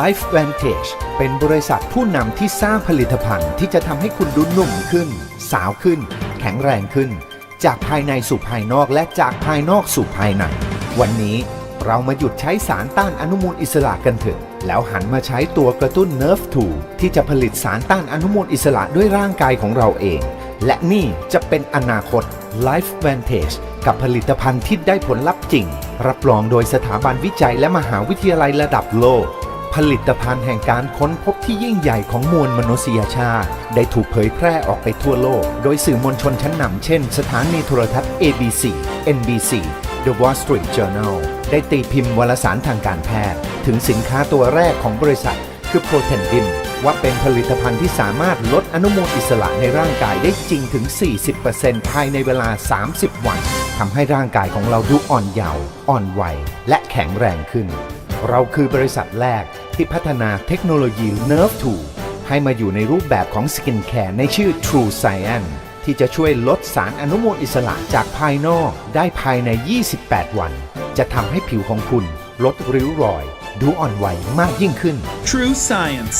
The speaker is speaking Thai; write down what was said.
Life Vantage เป็นบริษัทผู้นำที่สร้างผลิตภัณฑ์ที่จะทำให้คุณดูหนุ่มขึ้น สาวขึ้น แข็งแรงขึ้น จากภายในสู่ภายนอกและจากภายนอกสู่ภายใน วันนี้เรามาหยุดใช้สารต้านอนุมูลอิสระกันเถอะ แล้วหันมาใช้ตัวกระตุ้น Nerve 2ที่จะผลิตสารต้านอนุมูลอิสระด้วยร่างกายของเราเอง และนี่จะเป็นอนาคต Life Vantage กับผลิตภัณฑ์ที่ได้ผลลัพธ์จริง รับรองโดยสถาบันวิจัยและมหาวิทยาลัยระดับโลก ผลิตภัณฑ์แห่งการค้นพบที่ยิ่งใหญ่ของมวลมนุษยชาติ ได้ถูกเผยแพร่ออกไปทั่วโลก โดยสื่อมวลชนชั้นนำเช่น สถานีโทรทัศน์ ABC NBC The Wall Street Journal ได้ตีพิมพ์วารสารทางการแพทย์ ถึงสินค้าตัวแรกของบริษัท คือ Protendim ว่าเป็นผลิตภัณฑ์ที่สามารถลดอนุมูลอิสระในร่างกายได้จริงถึง 40%ภายในเวลา 30 วันทำให้ร่างกายของเราดูอ่อนเยาว์อ่อนวัยและแข็งแรงขึ้น เราคือบริษัทแรกที่พัฒนาเทคโนโลยี Nerve 2 ให้มาอยู่ในรูปแบบของสกินแคร์ในชื่อ True Science ที่จะช่วยลดสารอนุมูลอิสระจากภายนอกได้ภายใน 28 วัน จะทำให้ผิวของคุณลดริ้วรอย ดูอ่อนวัยมากยิ่งขึ้น True Science